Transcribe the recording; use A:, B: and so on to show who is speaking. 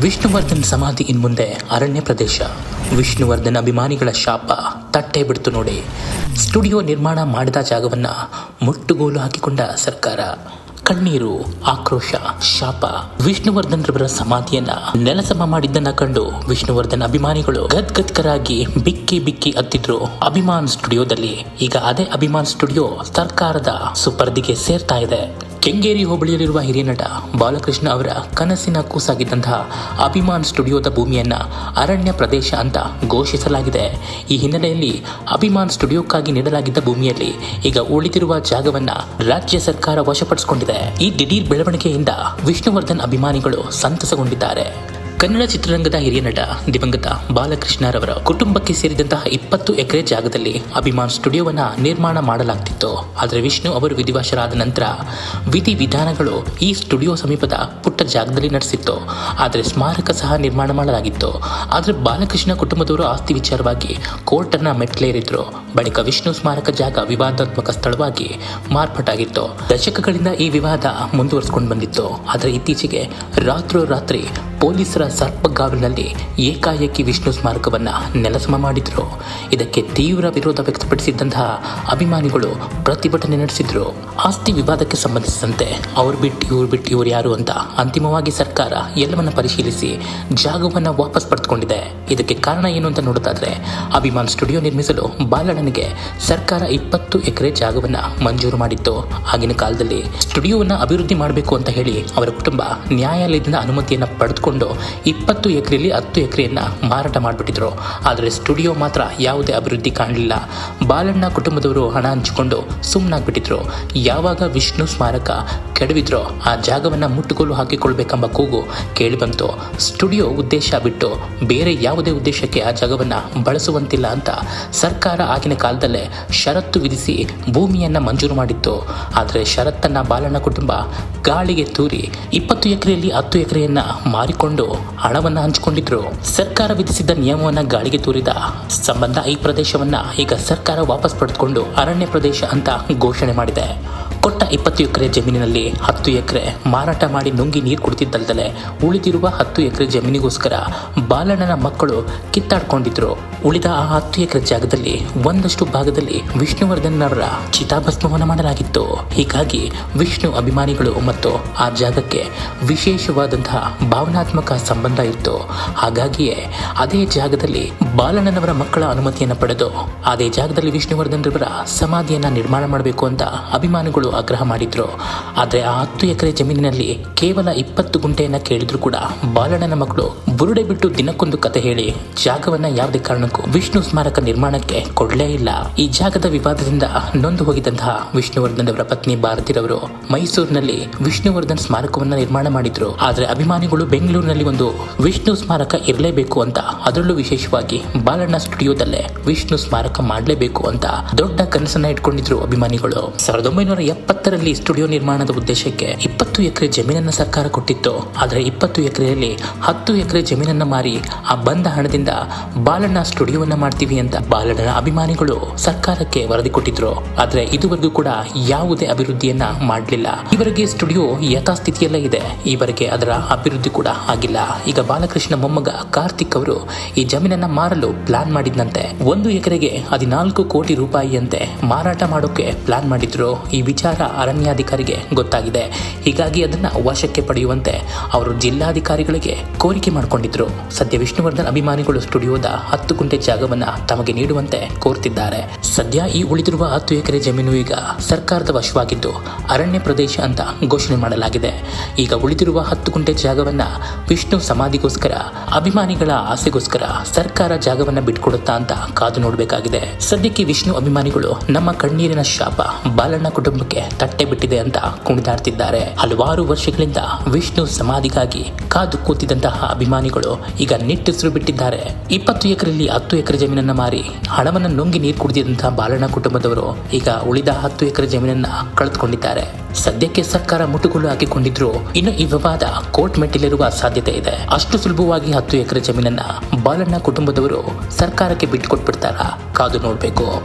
A: ವಿಷ್ಣುವರ್ಧನ್ ಸಮಾಧಿ ಇನ್ಮುಂದೆ ಅರಣ್ಯ ಪ್ರದೇಶ. ವಿಷ್ಣುವರ್ಧನ್ ಅಭಿಮಾನಿಗಳ ಶಾಪ. ತಟ್ಟೆ ಬಿಡ್ತು ನೋಡಿ. ಸ್ಟುಡಿಯೋ ನಿರ್ಮಾಣ ಮಾಡಿದ ಜಾಗವನ್ನ ಮುಟ್ಟುಗೋಲು ಹಾಕಿಕೊಂಡ ಸರ್ಕಾರ. ಕಣ್ಣೀರು, ಆಕ್ರೋಶ, ಶಾಪ. ವಿಷ್ಣುವರ್ಧನ್ ರವರ ಸಮಾಧಿಯನ್ನ ನೆಲಸಮ ಮಾಡಿದ್ದನ್ನ ಕಂಡು ವಿಷ್ಣುವರ್ಧನ್ ಅಭಿಮಾನಿಗಳು ಗದ್ಗದ್ಕರಾಗಿ ಬಿಕ್ಕಿ ಬಿಕ್ಕಿ ಅತ್ತಿದ್ರು ಅಭಿಮಾನ್ ಸ್ಟುಡಿಯೋದಲ್ಲಿ. ಈಗ ಅದೇ ಅಭಿಮಾನ್ ಸ್ಟುಡಿಯೋ ಸರ್ಕಾರದ ಸುಪರ್ದಿಗೆ ಸೇರ್ತಾ ಇದೆ. ಕೆಂಗೇರಿ ಹೋಬಳಿಯಲ್ಲಿರುವ ಹಿರಿಯ ನಟ ಬಾಲಕೃಷ್ಣ ಅವರ ಕನಸಿನ ಕೂಸಾಗಿದ್ದಂತಹ ಅಭಿಮಾನ್ ಸ್ಟುಡಿಯೋದ ಭೂಮಿಯನ್ನ ಅರಣ್ಯ ಪ್ರದೇಶ ಅಂತ ಘೋಷಿಸಲಾಗಿದೆ. ಈ ಹಿನ್ನೆಲೆಯಲ್ಲಿ ಅಭಿಮಾನ್ ಸ್ಟುಡಿಯೋಕ್ಕಾಗಿ ನೀಡಲಾಗಿದ್ದ ಭೂಮಿಯಲ್ಲಿ ಈಗ ಉಳಿದಿರುವ ಜಾಗವನ್ನ ರಾಜ್ಯ ಸರ್ಕಾರ ವಶಪಡಿಸಿಕೊಂಡಿದೆ. ಈ ದಿಢೀರ್ ಬೆಳವಣಿಗೆಯಿಂದ ವಿಷ್ಣುವರ್ಧನ್ ಅಭಿಮಾನಿಗಳು ಸಂತಸಗೊಂಡಿದ್ದಾರೆ. ಕನ್ನಡ ಚಿತ್ರರಂಗದ ಹಿರಿಯ ನಟ ದಿವಂಗತ ಬಾಲಕೃಷ್ಣರವರ ಕುಟುಂಬಕ್ಕೆ ಸೇರಿದಂತಹ ಇಪ್ಪತ್ತು ಎಕರೆ ಜಾಗದಲ್ಲಿ ಅಭಿಮಾನ್ ಸ್ಟುಡಿಯೋವನ್ನ ನಿರ್ಮಾಣ ಮಾಡಲಾಗ್ತಿತ್ತು. ಆದರೆ ವಿಷ್ಣು ಅವರು ವಿಧಿವಾಶರಾದ ನಂತರ ವಿಧಿ ವಿಧಾನಗಳು ಈ ಸ್ಟುಡಿಯೋ ಸಮೀಪದ ಪುಟ್ಟ ಜಾಗದಲ್ಲಿ ನಡೆಸಿತ್ತು. ಆದರೆ ಸ್ಮಾರಕ ಸಹ ನಿರ್ಮಾಣ ಮಾಡಲಾಗಿತ್ತು. ಆದರೆ ಬಾಲಕೃಷ್ಣ ಕುಟುಂಬದವರು ಆಸ್ತಿ ವಿಚಾರವಾಗಿ ಕೋರ್ಟನ್ನ ಮೆಟ್ಲೇರಿದ್ರು ಬಳಿಕ ವಿಷ್ಣು ಸ್ಮಾರಕ ಜಾಗ ವಿವಾದಾತ್ಮಕ ಸ್ಥಳವಾಗಿ ಮಾರ್ಪಾಟಾಗಿತ್ತು ದಶಕಗಳಿಂದ ಈ ವಿವಾದ ಮುಂದುವರಿಸಿಕೊಂಡು ಬಂದಿತ್ತು. ಆದರೆ ಇತ್ತೀಚೆಗೆ ರಾತ್ರೋರಾತ್ರಿ ಪೊಲೀಸರ ಸರ್ಪಗಾವಿನಲ್ಲಿ ಏಕಾಏಕಿ ವಿಷ್ಣು ಸ್ಮಾರಕವನ್ನು ನೆಲಸಮ ಮಾಡಿದರು. ಇದಕ್ಕೆ ತೀವ್ರ ವಿರೋಧ ವ್ಯಕ್ತಪಡಿಸಿದ್ದಂತಹ ಅಭಿಮಾನಿಗಳು ಪ್ರತಿಭಟನೆ ನಡೆಸಿದ್ರು. ಆಸ್ತಿ ವಿವಾದಕ್ಕೆ ಸಂಬಂಧಿಸಿದಂತೆ ಅವ್ರು ಬಿಟ್ಟು ಇವ್ರು ಬಿಟ್ಟು ಇವ್ರು ಯಾರು ಅಂತ ಅಂತಿಮವಾಗಿ ಸರ್ಕಾರ ಎಲ್ಲವನ್ನ ಪರಿಶೀಲಿಸಿ ಜಾಗವನ್ನು ವಾಪಸ್ ಪಡೆದುಕೊಂಡಿದೆ. ಇದಕ್ಕೆ ಕಾರಣ ಏನು ಅಂತ ನೋಡೋದಾದ್ರೆ, ಅಭಿಮಾನ್ ಸ್ಟುಡಿಯೋ ನಿರ್ಮಿಸಲು ಬಾಲಣ್ಣನಿಗೆ ಸರ್ಕಾರ ಇಪ್ಪತ್ತು ಎಕರೆ ಜಾಗವನ್ನು ಮಂಜೂರು ಮಾಡಿತ್ತು. ಆಗಿನ ಕಾಲದಲ್ಲಿ ಸ್ಟುಡಿಯೋವನ್ನು ಅಭಿವೃದ್ಧಿ ಮಾಡಬೇಕು ಅಂತ ಹೇಳಿ ಅವರ ಕುಟುಂಬ ನ್ಯಾಯಾಲಯದಿಂದ ಅನುಮತಿಯನ್ನು ಪಡೆದುಕೊಂಡು ಇಪ್ಪತ್ತು ಎಕರೆಯಲ್ಲಿ ಹತ್ತು ಎಕರೆಯನ್ನು ಮಾರಾಟ ಮಾಡಿಬಿಟ್ಟಿದ್ರು. ಆದರೆ ಸ್ಟುಡಿಯೋ ಮಾತ್ರ ಯಾವುದೇ ಅಭಿವೃದ್ಧಿ ಕಾಣಲಿಲ್ಲ. ಬಾಲಣ್ಣ ಕುಟುಂಬದವರು ಹಣ ಹಂಚಿಕೊಂಡು ಸುಮ್ಮನಾಗ್ಬಿಟ್ಟಿದ್ರು ಯಾವಾಗ ವಿಷ್ಣು ಸ್ಮಾರಕ ಕೆಡವಿದ್ರೋ ಆ ಜಾಗವನ್ನು ಮುಟ್ಟುಗೋಲು ಹಾಕಿಕೊಳ್ಬೇಕೆಂಬ ಕೂಗು ಕೇಳಿಬಂತು ಸ್ಟುಡಿಯೋ ಉದ್ದೇಶ ಬಿಟ್ಟು ಬೇರೆ ಯಾವುದೇ ಉದ್ದೇಶಕ್ಕೆ ಆ ಜಾಗವನ್ನು ಬಳಸುವಂತಿಲ್ಲ ಅಂತ ಸರ್ಕಾರ ಆಗಿನ ಕಾಲದಲ್ಲೇ ಷರತ್ತು ವಿಧಿಸಿ ಭೂಮಿಯನ್ನು ಮಂಜೂರು ಮಾಡಿತ್ತು. ಆದರೆ ಷರತ್ತನ್ನು ಬಾಲಣ್ಣ ಕುಟುಂಬ ಗಾಳಿಗೆ ತೂರಿ ಇಪ್ಪತ್ತು ಎಕರೆಯಲ್ಲಿ ಹತ್ತು ಎಕರೆಯನ್ನು ಮಾರಿಕೊಂಡು ಹಣವನ್ನ ಹಂಚಿಕೊಂಡಿದ್ರು. ಸರ್ಕಾರ ವಿಧಿಸಿದ್ದ ನಿಯಮವನ್ನ ಗಾಳಿಗೆ ತೂರಿದ ಸಂಬಂಧ ಈ ಪ್ರದೇಶವನ್ನ ಈಗ ಸರ್ಕಾರ ವಾಪಸ್ ಪಡೆದುಕೊಂಡು ಅರಣ್ಯ ಪ್ರದೇಶ ಅಂತ ಘೋಷಣೆ ಮಾಡಿದೆ. ಕೊಟ್ಟ ಇಪ್ಪತ್ತು ಎಕರೆ ಜಮೀನಿನಲ್ಲಿ ಹತ್ತು ಎಕರೆ ಮಾರಾಟ ಮಾಡಿ ನುಂಗಿ ನೀರು ಕುಡಿತಿದ್ದಲ್ದಲೆ ಉಳಿದಿರುವ ಹತ್ತು ಎಕರೆ ಜಮೀನಿಗೋಸ್ಕರ ಬಾಲಣ್ಣನ ಮಕ್ಕಳು ಕಿತ್ತಾಡ್ಕೊಂಡಿದ್ರು. ಉಳಿದ ಆ ಹತ್ತು ಎಕರೆ ಜಾಗದಲ್ಲಿ ಒಂದಷ್ಟು ಭಾಗದಲ್ಲಿ ವಿಷ್ಣುವರ್ಧನ್ನವರ ಚಿತಾಭಸ್ಮವನ್ನು ಮಾಡಲಾಗಿತ್ತು. ಹೀಗಾಗಿ ವಿಷ್ಣು ಅಭಿಮಾನಿಗಳು ಮತ್ತು ಆ ಜಾಗಕ್ಕೆ ವಿಶೇಷವಾದಂತಹ ಭಾವನಾತ್ಮಕ ಸಂಬಂಧ ಇತ್ತು. ಹಾಗಾಗಿಯೇ ಅದೇ ಜಾಗದಲ್ಲಿ ಬಾಲಣ್ಣನವರ ಮಕ್ಕಳ ಅನುಮತಿಯನ್ನು ಪಡೆದು ಅದೇ ಜಾಗದಲ್ಲಿ ವಿಷ್ಣುವರ್ಧನ್ರವರ ಸಮಾಧಿಯನ್ನ ನಿರ್ಮಾಣ ಮಾಡಬೇಕು ಅಂತ ಅಭಿಮಾನಿಗಳು ಆಗ್ರಹ ಮಾಡಿದ್ರು. ಆದರೆ ಆ ಹತ್ತು ಎಕರೆ ಜಮೀನಿನಲ್ಲಿ ಕೇವಲ ಇಪ್ಪತ್ತು ಗುಂಟೆಯನ್ನು ಕೇಳಿದ್ರು ಕೂಡ ಬಾಲಣ್ಣನ ಮಕ್ಕಳು ಬುರುಡೆ ಬಿಟ್ಟು ದಿನಕ್ಕೊಂದು ಕತೆ ಹೇಳಿ ಜಾಗವನ್ನ ಯಾವುದೇ ಕಾರಣಕ್ಕೂ ವಿಷ್ಣು ಸ್ಮಾರಕ ನಿರ್ಮಾಣಕ್ಕೆ ಕೊಡಲೇ ಇಲ್ಲ. ಈ ಜಾಗದ ವಿವಾದದಿಂದ ನೊಂದು ಹೋಗಿದ್ದಂತಹ ವಿಷ್ಣುವರ್ಧನ್ ಅವರ ಪತ್ನಿ ಭಾರತಿರವರು ಮೈಸೂರಿನಲ್ಲಿ ವಿಷ್ಣುವರ್ಧನ್ ಸ್ಮಾರಕವನ್ನ ನಿರ್ಮಾಣ ಮಾಡಿದ್ರು. ಆದರೆ ಅಭಿಮಾನಿಗಳು ಬೆಂಗಳೂರಿನಲ್ಲಿ ಒಂದು ವಿಷ್ಣು ಸ್ಮಾರಕ ಇರಲೇಬೇಕು ಅಂತ ಅದರಲ್ಲೂ ವಿಶೇಷವಾಗಿ ಬಾಲಣ್ಣ ಸ್ಟುಡಿಯೋದಲ್ಲೇ ವಿಷ್ಣು ಸ್ಮಾರಕ ಮಾಡಲೇಬೇಕು ಅಂತ ದೊಡ್ಡ ಕನಸನ್ನ ಇಟ್ಕೊಂಡಿದ್ರು ಅಭಿಮಾನಿಗಳು. ಸಾವಿರದ ಒಂಬೈನೂರ ಎಪ್ಪತ್ತರಲ್ಲಿ ಸ್ಟುಡಿಯೋ ನಿರ್ಮಾಣದ ಉದ್ದೇಶಕ್ಕೆ ಇಪ್ಪತ್ತು ಎಕರೆ ಜಮೀನನ್ನ ಸರ್ಕಾರ ಕೊಟ್ಟಿತ್ತು. ಆದರೆ ಇಪ್ಪತ್ತು ಎಕರೆಯಲ್ಲಿ ಹತ್ತು ಎಕರೆ ಜಮೀನನ್ನ ಮಾರಿ ಆ ಬಂದ ಹಣದಿಂದ ಬಾಲಣ್ಣ ಸ್ಟುಡಿಯೋವನ್ನ ಮಾಡ್ತೀವಿ ಅಂತ ಬಾಲಣ್ಣನ ಅಭಿಮಾನಿಗಳು ಸರ್ಕಾರಕ್ಕೆ ವರದಿ ಕೊಟ್ಟಿದ್ರು. ಆದ್ರೆ ಇದುವರೆಗೂ ಕೂಡ ಯಾವುದೇ ಅಭಿವೃದ್ಧಿಯನ್ನ ಮಾಡಲಿಲ್ಲ. ಇವರಿಗೆ ಸ್ಟುಡಿಯೋ ಯಥಾಸ್ಥಿತಿಯಲ್ಲೇ ಇದೆ. ಈವರೆಗೆ ಅದರ ಅಭಿವೃದ್ಧಿ ಕೂಡ ಆಗಿಲ್ಲ. ಈಗ ಬಾಲಕೃಷ್ಣ ಮೊಮ್ಮಗ ಕಾರ್ತಿಕ್ ಅವರು ಈ ಜಮೀನನ್ನ ಮಾರಲು ಪ್ಲಾನ್ ಮಾಡಿದ್ನಂತೆ. ಒಂದು ಎಕರೆಗೆ ಹದಿನಾಲ್ಕು ಕೋಟಿ ರೂಪಾಯಿಯಂತೆ ಮಾರಾಟ ಮಾಡೋಕೆ ಪ್ಲಾನ್ ಮಾಡಿದ್ರು. ಈ ವಿಚಾರ ಅರಣ್ಯಾಧಿಕಾರಿಗೆ ಗೊತ್ತಾಗಿದೆ. ಹೀಗಾಗಿ ಅದನ್ನು ವಶಕ್ಕೆ ಪಡೆಯುವಂತೆ ಅವರು ಜಿಲ್ಲಾಧಿಕಾರಿಗಳಿಗೆ ಕೋರಿಕೆ ಮಾಡಿಕೊಂಡಿದ್ದರು ಸದ್ಯ ವಿಷ್ಣುವರ್ಧನ್ ಅಭಿಮಾನಿಗಳು ಸ್ಟುಡಿಯೋದ ಹತ್ತು ಗುಂಟೆ ಜಾಗವನ್ನು ತಮಗೆ ನೀಡುವಂತೆ ಕೋರ್ತಿದ್ದಾರೆ. ಸದ್ಯ ಈ ಉಳಿದಿರುವ ಹತ್ತು ಎಕರೆ ಜಮೀನು ಈಗ ಸರ್ಕಾರದ ವಶವಾಗಿದ್ದು ಅರಣ್ಯ ಪ್ರದೇಶ ಅಂತ ಘೋಷಣೆ ಮಾಡಲಾಗಿದೆ. ಈಗ ಉಳಿದಿರುವ ಹತ್ತು ಗುಂಟೆ ಜಾಗವನ್ನ ವಿಷ್ಣು ಸಮಾಧಿಗೋಸ್ಕರ, ಅಭಿಮಾನಿಗಳ ಆಸೆಗೋಸ್ಕರ ಸರ್ಕಾರ ಜಾಗವನ್ನ ಬಿಟ್ಕೊಡುತ್ತಾ ಅಂತ ಕಾದು ನೋಡಬೇಕಾಗಿದೆ. ಸದ್ಯಕ್ಕೆ ವಿಷ್ಣು ಅಭಿಮಾನಿಗಳು ನಮ್ಮ ಕಣ್ಣೀರಿನ ಶಾಪ ಬಾಲಣ್ಣ ಕುಟುಂಬಕ್ಕೆ ತಟ್ಟೆ ಬಿಟ್ಟಿದೆ ಅಂತ ಕುಣಿದಾಡ್ತಿದ್ದಾರೆ. ಹಲವಾರು ವರ್ಷಗಳಿಂದ ವಿಷ್ಣು ಸಮಾಧಿಗಾಗಿ ಕಾದು ಕೂತಿದಂತಹ ಅಭಿಮಾನಿಗಳು ಈಗ ನಿಟ್ಟುಸಿರು ಬಿಟ್ಟಿದ್ದಾರೆ. ಇಪ್ಪತ್ತು ಎಕರೆಯಲ್ಲಿ ಹತ್ತು ಎಕರೆ ಜಮೀನನ್ನ ಮಾರಿ ಹಣವನ್ನು ನುಂಗಿ ನೀರು ಕುಡಿದಿದ್ದಂತಹ ಬಾಲಣ್ಣ ಕುಟುಂಬದವರು ಈಗ ಉಳಿದ ಹತ್ತು ಎಕರೆ ಜಮೀನನ್ನ ಕಳೆದುಕೊಂಡಿದ್ದಾರೆ. ಸದ್ಯಕ್ಕೆ ಸರ್ಕಾರ ಮುಟುಗೋಲು ಹಾಕಿಕೊಂಡಿದ್ರು. ಇನ್ನು ಈ ವಿವಾದ ಕೋರ್ಟ್ ಮೆಟ್ಟಿಲಿರುವ ಸಾಧ್ಯತೆ ಇದೆ. ಅಷ್ಟು ಸುಲಭವಾಗಿ ಹತ್ತು ಎಕರೆ ಜಮೀನನ್ನ ಬಾಲಣ್ಣ ಕುಟುಂಬದವರು ಸರ್ಕಾರಕ್ಕೆ ಬಿಟ್ಟುಕೊಟ್ಬಿಡ್ತಾರಾ? ಕಾದು ನೋಡಬೇಕು.